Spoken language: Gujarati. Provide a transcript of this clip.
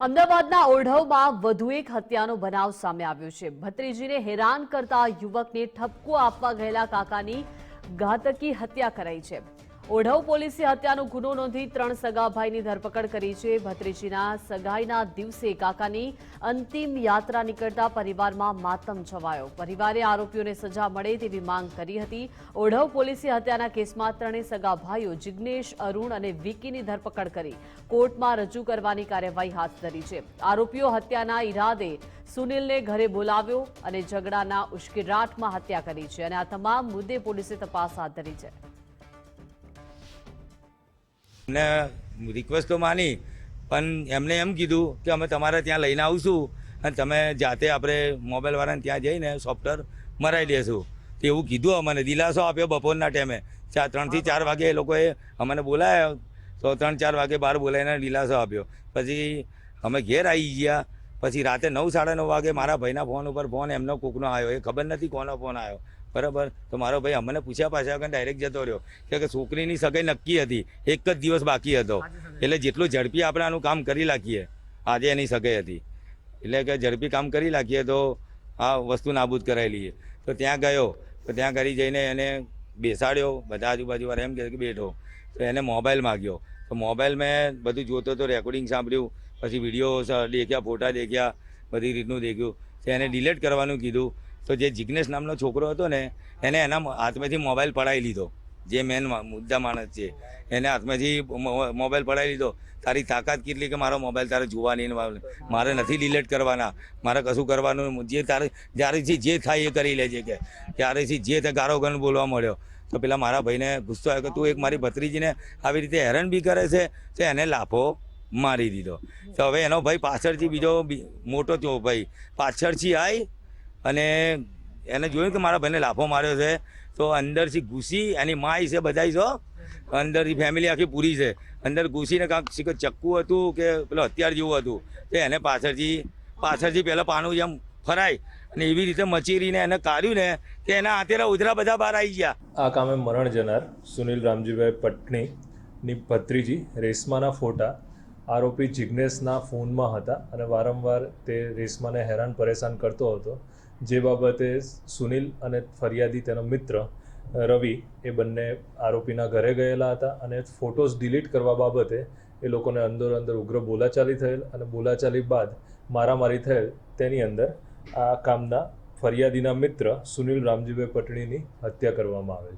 અમદાવાદના ઓઢવમાં વધુ એક હત્યાનો બનાવ સામે આવ્યો છે. ભત્રીજીને હેરાન કરતા યુવકને ઠપકો આપવા ગયેલા કાકાની ઘાતકી હત્યા કરાઈ છે. ઓઢવ પોલીસે હત્યાનો ગુનો નોંધી ત્રણ સગા ભાઈની ધરપકડ કરી છે. ભત્રીજીના સગાઈના દિવસે કાકાની અંતિમ યાત્રા નીકળતા પરિવારમાં માતમ છવાયો. પરિવારે આરોપીઓને સજા મળે તેવી માંગ કરી હતી. ઓઢવ પોલીસે હત્યાના કેસમાં ત્રણેય સગા ભાઈઓ જિગ્નેશ, અરુણ અને વિકીની ધરપકડ કરી કોર્ટમાં રજૂ કરવાની કાર્યવાહી હાથ ધરી છે. આરોપીઓ હત્યાના ઈરાદે સુનિલને ઘરે બોલાવ્યો અને ઝઘડાના ઉશ્કેરાટમાં હત્યા કરી છે અને આ તમામ મુદ્દે પોલીસે તપાસ હાથ ધરી છે. ને રિક્વેસ્ટ તો માની, પણ એમને એમ કીધું કે અમે તમારે ત્યાં લઈને આવશું અને તમે જાતે આપણે મોબાઈલવાળાને ત્યાં જઈને સોફ્ટવેર મરાવી લેશું તો એવું કીધું અમને, દિલાસો આપ્યો બપોરના ટાઈમે. ચાર ત્રણથી ચાર વાગે એ લોકોએ અમને બોલાયા. તો ત્રણ ચાર વાગે બહાર બોલાવીને દિલાસો આપ્યો. પછી અમે ઘેર આવી ગયા. પછી રાતે નવ સાડા નવ વાગે મારા ભાઈના ફોન ઉપર ફોન એમનો કૂકનો આવ્યો. એ ખબર નથી કોનો ફોન આવ્યો. બરાબર? તો મારો ભાઈ અમને પૂછ્યા પાછા આગળ ડાયરેક્ટ જતો રહ્યો. કે કે છોકરીની સગાઈ નક્કી હતી. એક જ દિવસ બાકી હતો. એટલે જેટલું ઝડપી આપણે આનું કામ કરી નાખીએ આજે એની સગાઈ હતી. એટલે કે ઝડપી કામ કરી નાખીએ તો આ વસ્તુ નાબૂદ કરાવેલી તો ત્યાં ગયો. તો ત્યાં કરી જઈને એને બેસાડ્યો. બધા આજુબાજુવાળા એમ કહે કે બેઠો. તો એને મોબાઈલ માગ્યો. તો મોબાઈલ મેં બધું જોતો તો રેકોર્ડિંગ સાંભળ્યું. પછી વીડિયો દેખ્યા, ફોટા દેખ્યા, બધી રીતનું દેખ્યું. તો એને ડિલેટ કરવાનું કીધું. તો જે જિગ્નેશ નામનો છોકરો હતો ને, એને એના હાથમાંથી મોબાઈલ પડાવી લીધો. જે મેન મુદ્દા માણસ છે. એને હાથમાંથી મોબાઈલ પડાવી લીધો. તારી તાકાત કેટલી કે મારો મોબાઈલ તારે જોવાની નહીં મારે નથી ડિલેટ કરવાના. મારે કશું કરવાનું જે તારે, જ્યારેથી જે થાય એ કરી લેજે કે. ત્યારેથી જે તે ગારો ગણ બોલવા મળ્યો. તો પેલા મારા ભાઈને ગુસ્સો આવ્યો કે તું એક મારી ભત્રીજીને આવી રીતે હેરાન બી કરે છે? તો એને લાફો. મારી દીધો. તો હવે એનો ભાઈ પાછળથી બીજો મોટો થયો ભાઈ. પાછળથી આવી અને એને જોયું કે મારા ભાઈને લાફો માર્યો છે. તો અંદરથી ઘૂસી, એની માય છે બધાય છો અંદરથી ફેમિલી આખી પૂરી છે. અંદર ઘૂસીને કાંક ચક્કુ હતું કે પેલો હથિયાર જેવું હતું. તો એને પાછળથી પાછળથી પહેલાં પાનું જેમ ફરાય અને એવી રીતે મચીરીને એને કાઢ્યું ને કે એના હાથેરા ઉધરા બધા બહાર આવી ગયા. આ કામે મરણ જનાર સુનિલ રામજીભાઈ પટણીની ભત્રીજી રેશમાના ફોટા આરોપી જિજ્ઞેશના ફોનમાં હતા અને વારંવાર તે રેશમાને હેરાન પરેશાન કરતો હતો. જે બાબતે સુનિલ અને ફરિયાદી તેનો મિત્ર રવિ, એ બંને આરોપીના ઘરે ગયેલા હતા અને ફોટોઝ ડિલીટ કરવા બાબતે એ લોકોને અંદર અંદર ઉગ્ર બોલાચાલી થયેલ અને બોલાચાલી બાદ મારામારી થયેલ તેની અંદર આ કામના ફરિયાદીના મિત્ર સુનિલ રામજીભાઈ પટણીની હત્યા કરવામાં આવેલ છે.